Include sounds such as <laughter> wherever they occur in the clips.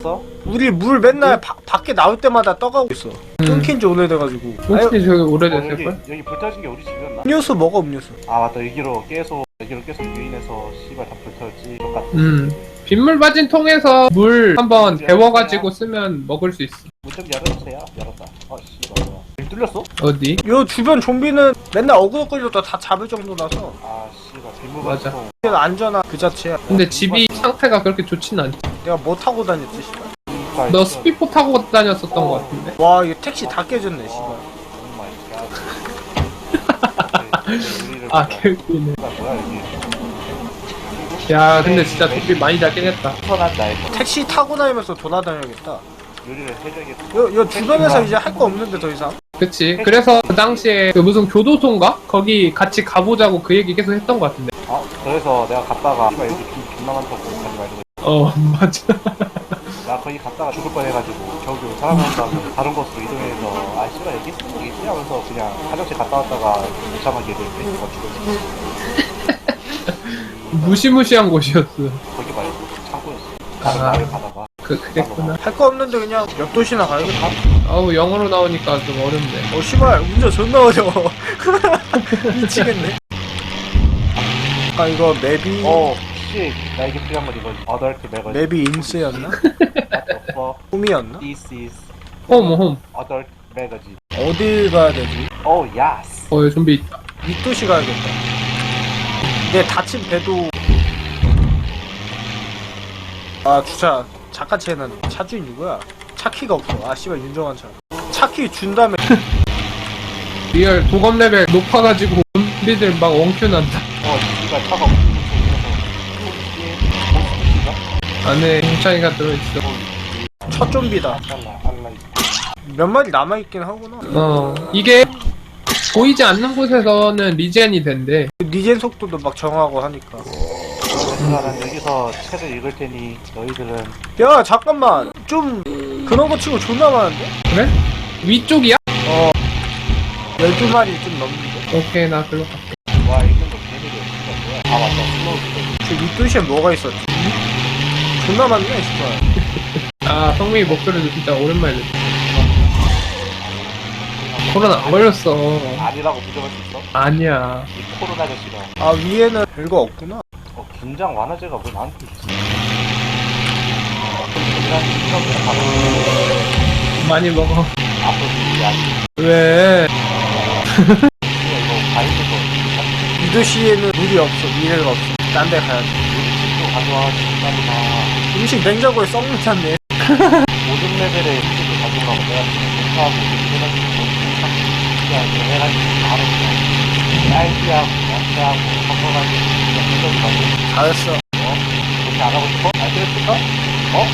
써? 우리 물 맨날 바- 밖에 나올 때마다 떠가고 있어. 끊긴 지 오래돼가지고. 혹시 저기 어, 여기 오래됐을걸? 여기 불 터진 게 우리 집이었나? 음료수 먹어 음료수. 아 맞다 여기로 깨서 여기로 깨서 유인해서 씨발 다불 터졌지 똑같아 음. 빗물 빠진 통에서 물 한번 데워가지고 쓰면 먹을 수 있어. 문좀 열어주세요 열었다 아 씨발 뭐야 여기 뚫렸어? 어디? 요 주변 좀비는 맨날 어그로끌려도 다 잡을 정도라서 아 씨발 빗물 맞아. 안전한 그 자체야. 근데 집이 상태가 그렇게 좋진 않지. 내가 뭐 타고 다녔지 씨발. 너 스피포 타고 다녔었던 것 같은데? 와 이거 택시 다 깨졌네 씨발. <laughs> 아, 개웃기네. 야, 근데 진짜 도피 많이. 선한 나의 택시 타고 다니면서 돌아다녀야겠다. 요리를 해줘야겠다 요, 요 주변에서 이제 할 거 없는데 더 이상. 그치. 그래서 그 당시에 그 무슨 교도소인가? 거기 같이 가보자고 그 얘기 계속 했던 것 같은데. 어? 그래서 내가 갔다가 씨발 여기 비 존나 많다고 가지 말고 어, <laughs> 맞아. 나 거기 갔다가 죽을 뻔해가지고 겨우 사람 온다고 다른 곳으로 이동해서 아 씨발 여기 여기 있지 하면서 그냥 화장실 갔다 왔다가 무참하게 내 페이스가 죽었어 무시무시한 곳이었어. 거기 말고 창고였어 다른 아. 나를 가다가 그, 그랬구나. 할 거 없는데 그냥 옆 도시나 가야겠다. 어우, 영어로 나오니까 좀 어렵네. 어 씨발 운전 존나 어려워. <laughs> 미치겠네. <laughs> 아 이거 맵이 어 씨, 나에게 필요한 건 이거지 어덜트 매거진 맵이 인스였나? 꿈이었나? <laughs> This is 홈, 홈. adult magazine 어딜 가야 되지? Oh yes 어, 여기 좀비 있다. 윗도시 가야겠다. 내 다친 배도 아 주차 차카체는 차주인 누구야? 차키가 없어. 아 씨발 윤정한 차. 차키 준 다음에 리얼 도검 레벨 높아가지고 좀비들 막 원큐 난다. 어 씨발 차가 없는 안에 공차이가 들어있어. 첫 좀비다. 몇 마리 남아 있긴 하구나. 어, 이게 보이지 않는 곳에서는 리젠이 된대. 리젠 속도도 막 정하고 하니까. 난 여기서 책을 읽을 테니 너희들은 야 잠깐만 좀 그런 거 치고 존나 많은데? 그래? 위쪽이야? 어 12마리 좀 넘는데? 오케이, 나 글로 갈게. 와 읽는 거 개들이 진짜 뭐야 아 맞다 스토리 저 윗도시에 뭐가 있었지? 존나 많네 씨발 아, 성민이 목소리도 진짜 오랜만에 듣 코로나 안 걸렸어. 아니라고 부정할 수 있어? 아니야. 이 코로나 자식아 아 위에는 별거 없구나 어, 긴장 완화제가 왜 나한테 있어? 긴장 신경을 받아 많이 먹어. 앞으로 일이 아니 왜? 이거 바이브도 윗도시에는 물이 없어 미래가 없어 딴 데 가야 돼 친구 가져와 준다구나 음식 냉장고에 썩는 찼네 모든 레벨의 음식을 가져가고 내가 지금 공사하고 해가지고 공사하고 해가지고 바로 그냥 딸기하고 야채하고 섞어가지고 그냥 가고 잘했어 어? 그렇게 안 하고 싶어? 안 그랬을까? 어?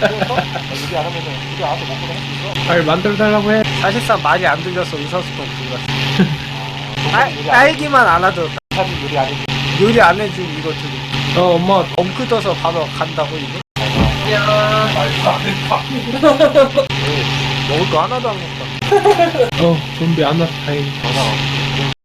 나 요리 안 하면은 요리 안 해도 먹고 할수 있어 잘 만들어 달라고 해. 사실상 말이 안 들려서 의사소통 불가 아, 아. 딸기만 안 하도 사실 요리 안 해주고 요리 안 해준 이거 들이 어, 엄마. 엄크 떠서 바로 간다고 이거? 먹을 거 하나도 안 먹다 어, 좀비 안 와서 다행이다. 전화가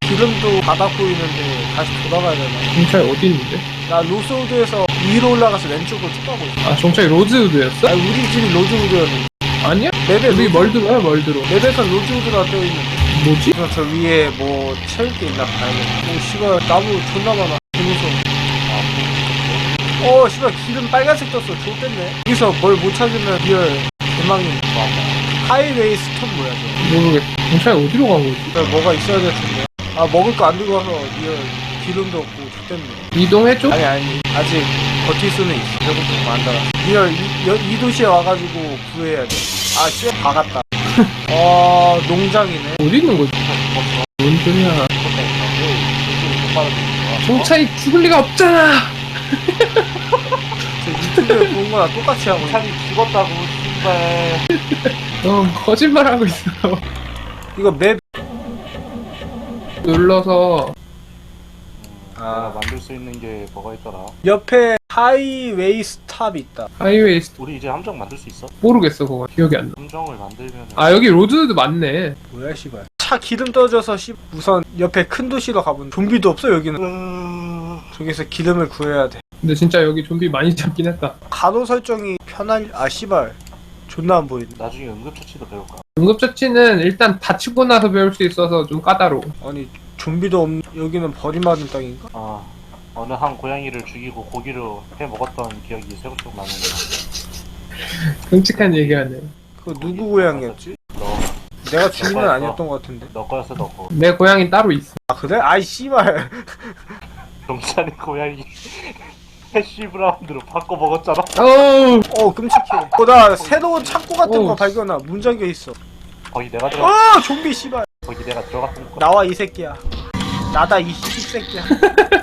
기름도 바닥 보이는데 다시 돌아가야 되나 경찰 어디 있는데? 나 로스우드에서 위로 올라가서 왼쪽으로 쭉 가고 있어 아, 경찰이 로즈우드였어? 아 우리 집이 로즈우드였는데 아니야? 맵에 로즈- 멀드로야, 멀드로. 맵에서 로즈우드가 떠있는데 뭐지? 그럼 저 위에 뭐 채울 게 있나 봐야겠다 오 씨발 나무 존나 많아 개무서워 어 씨발 기름 빨간색 떴어 좋댔네 여기서 뭘 못 찾으면 리얼 대망인 하이웨이 스톱 뭐야 저 모르겠어. 경찰 어디로 간 거지? 그래, 뭐가 있어야 될 텐데 아 먹을 거 안 들고 와서 리얼 기름도 없고 좋댔네 이동해줘? 아니 아니 아직 버틸 수는 있어 배고프면 안 달아 리얼 이, 여- 이 도시에 와가지고 구해야 돼아 씨 박았다 어 <laughs> 농장이네 어디 있는 거지? 뭔 소리야. 경찰이 죽을 리가 없잖아! <laughs> 거랑 똑같이 하고 찬이 죽었다고 씨발. 어, 거짓말하고 있어. 이거 맵. 눌러서. 내가 아, 만들 수 있는 게 뭐가 있더라. 옆에 하이웨이 스탑이 있다. 하이웨이 스- 우리 이제 함정 만들 수 있어? 모르겠어, 그거. 기억이 안 나. 함정을 만들면 아, 여기 로드도 많네. 뭐야 씨발. 차 기름 떨어져서 씨. 우선 옆에 큰 도시로 가본. 좀비도 없어 여기는. 음... 저기서 기름을 구해야 돼 근데 진짜 여기 좀비 많이 잡긴 했다. 간호 설정이 편할 아 씨발 존나 안 보이네 나중에 응급처치도 배울까? 응급처치는 일단 다치고 나서 배울 수 있어서 좀 까다로워. 아니 좀비도 없 여기는 버림받은 땅인가? 아 어느 한 고양이를 죽이고 고기로 해 먹었던 기억이 새록새록 나는데 끔찍한 얘기하네. 그거 누구 고양이였지? 너, 내가 주인은 아니었던 것 같은데 너 거였어 너 거. 내 고양이 따로 있어. 아 그래? 아이 씨발 경찰의 고양이 해시 브 라운드로 바꿔 먹었잖아. 어우, 어 끔찍해 어나 새로운 창고 같은 거 어. 발견하 문 잠겨 있어 거기 내가 들어 아 좀비 씨발 거기 내가 들어갔던 거 나와 이 새끼야 나다 이 씹새끼야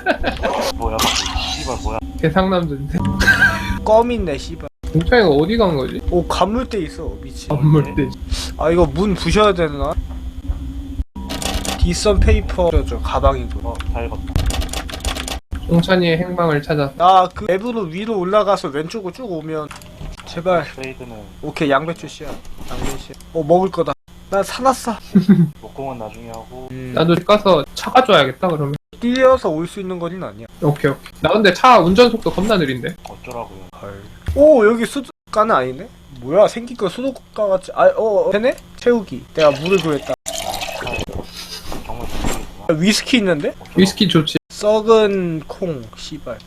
<laughs> 뭐야? 씨발 뭐야? 개상남자인데. 껌 있네 씨발 공창이가 어디 간 거지? 오 간물대 있어 미친 건물대. 아 이거 문 부셔야 되나? 디선 페이퍼 저, 저 가방이고 어다 읽었다. 종찬이의 행방을 찾아. 나그 앱으로 위로 올라가서 왼쪽으로 쭉 오면 제발 트레이드는 오케이 양배추 씨야 양배추 씨야 어 먹을 거다 나 사놨어 <laughs> 목공은 나중에 하고 음, 나도 집 가서 차 가져와야겠다 그러면. 뛰어서 올 수 있는 거는 아니야 오케이 오케이. 나 근데 차 운전 속도 겁나 느린데. 어쩌라고요. 오 여기 수도가는 아니네 뭐야 생긴 거 수도가 같지 아어 어, 되네 채우기 내가 물을 구했다 아, 차 정말 좋겠구나. 아, 위스키 있는데 위스키 좋지. 썩은 콩 씨발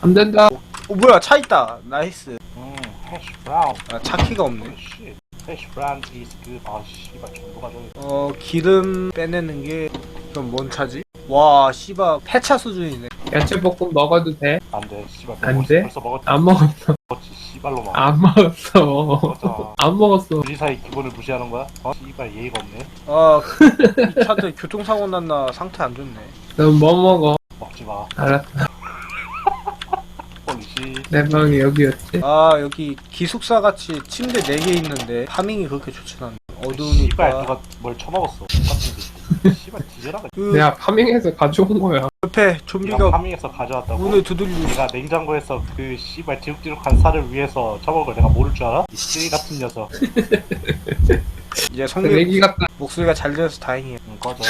안 된다. 어 뭐야 차 있다 나이스 음, 해시 브라운. 아 차 키가 없네 씨. 해시 브라운 is good. 아 씨발 전부 가져야 어 기름 빼내는 게 그럼 뭔 차지? 와 씨발 폐차 수준이네 야채 볶음 먹어도 돼? 안 돼. 씨발 안. 돼? 벌써 먹었지. 안 먹었어. 먹었지. 씨발로 막. 안 먹었어. 안 먹었어. 우리 사이 기본을 무시하는 거야? 어? 씨발 예의가 없네. 아이 차들 교통사고 났나 상태 안 좋네 넌 뭐 먹어? 먹지 마. 알았어. 홀리씨. 내 방이 여기였지. 아 여기 기숙사 같이 침대 4개 있는데 파밍이 그렇게 좋진 않네 씨발 어두우니까 누가 뭘 처먹었어. 똑같은. 씨발 뒤져라가. 그 내가 파밍해서 가져온 거야. 옆에 네가 좀비가 파밍해서 가져왔다고. 문을 두들리고 있어 내가 냉장고에서 그 씨발 지룩지룩한 살을 위해서 처먹은 걸 내가 모를 줄 알아? 이 쓰레기 같은 녀석. 이제 성민 내기 같다. 목소리가 잘 들려서 다행이에요 응, 꺼져.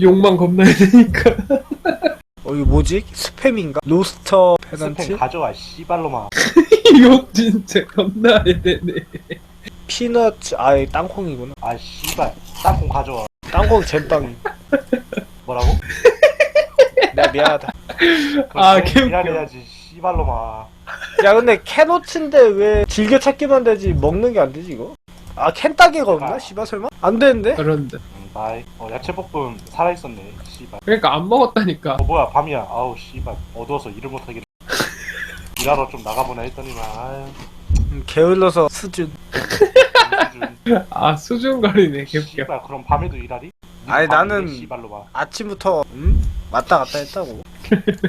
욕만 겁나야 되니까. <laughs> 어 이거 뭐지? 스팸인가? 로스터 스팸 페넌트? 가져와 씨발로마. <laughs> 욕 진짜 겁나야 되네. 피넛 아이 땅콩이구나 아 씨발 땅콩 가져와. 땅콩 잼빵이 <laughs> 뭐라고? 내가 미안하다 아, 개웃겨. 미안해야지 씨발로마. 야 근데 캐노츠인데 왜 즐겨 찾기만 되지 먹는 게 안 되지 이거? 아 캔따개가 없나? 아. 씨발 설마? 안 되는데? 그런데. 응, 바이. 어 야채 볶음 살아있었네. 씨발. 그러니까 안 먹었다니까. 어 뭐야 밤이야. 아우 씨발 어두워서 일을 못하겠네. 일하러 좀 나가보나 했더니만 아유 음, 게을러서 수준. 아 수준거리네 개웃겨. 씨발 그럼 밤에도 일하리? 아니, 밤인데, 나는- 씨발로마. 아침부터 음? 왔다 갔다 했다고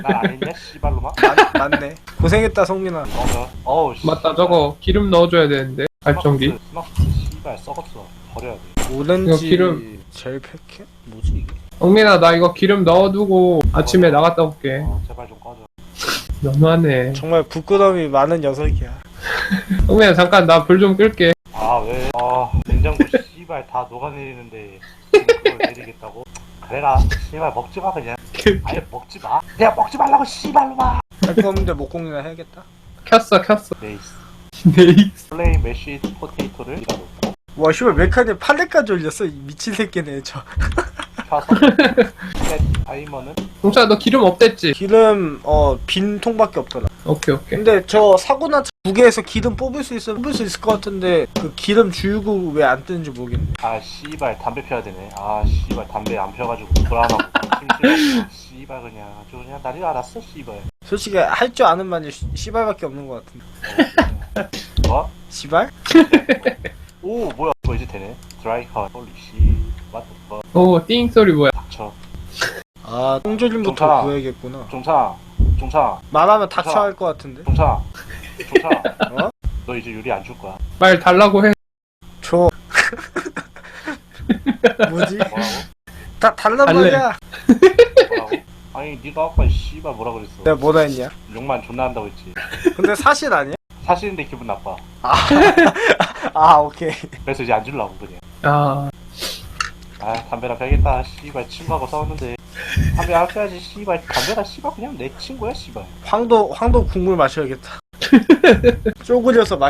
난안 했냐 씨발로마? 맞, 맞네 고생했다 성민아 맞아. 어우 씨. 맞다 저거 기름 넣어줘야 되는데 발전기. 스마트 씨발 썩었어. 버려야 돼. 오렌지 이거 기름. 젤 패켓? 뭐지 이게? 영민아 나 이거 기름 넣어두고 아침에 나갔다 올게. 어, 제발 좀 꺼져. <laughs> 너무하네. 정말 부끄러움이 많은 녀석이야 <laughs> 영민아 잠깐 나 불 좀 끌게. 아 왜? 아 냉장고 씨발 다 녹아내리는데 지금 그걸 내리겠다고? 그래라 씨발 먹지 마 그냥. <laughs> 아예 먹지 마. 내가 먹지 말라고 씨발로마. 할거 없는데 목공이나 해야겠다 켰어 켰어. 네이스. 네이. 플레이 메쉬 포테이토를 이가 놓고 와 씨발 메카니 팔레까지 올렸어 이 미친 새끼네 저 펴서 셋 타이머는 동찬아 너 기름 없댔지? 기름 어 빈 통밖에 없더라 오케이 오케이. 근데 저 사고난 차두 개에서 기름 뽑을 수 있으면 뽑을 수 있을 것 같은데 그 기름 주유구 왜 안 뜨는지 모르겠네 아 씨발 담배 펴야 되네. 아 씨발 담배 안 펴가지고 불안하고 심심하고 씨발 그냥 아주 그냥 난리 알았어 씨발. 솔직히 할 줄 아는 말이 시- 씨발밖에 없는 것 같은데 뭐? 씨발? <laughs> 오 뭐야 이거 이제 되네. 드라이 컷. 홀리 씨. what the fuck. 오띵 소리 뭐야? 닥쳐. 아 똥조림부터 좋다. 구해야겠구나 종차. 종차. 말하면 닥쳐 좋다. 할것 같은데 종차. 종차. <laughs> 어? 너 이제 요리 안 줄 거야. 말 달라고 해. 줘 <laughs> 뭐지? 뭐라고? 다 달란 달래. 말이야 뭐라고? 아니 네가 아까 씨발 뭐라 그랬어. 내가 뭐라 했냐 욕만 존나 한다고 했지. 근데 사실 아니야? 사실인데 기분 나빠. 아 오케이 그래서 이제 안 줄라고 그냥. 아 아 담배나 펴야겠다. 씨발 친구하고 싸웠는데. 담배 안 펴야지 씨발 담배가 씨발 그냥 내 친구야 씨발 황도 황도 국물 마셔야겠다. <laughs> 쪼그려서 마.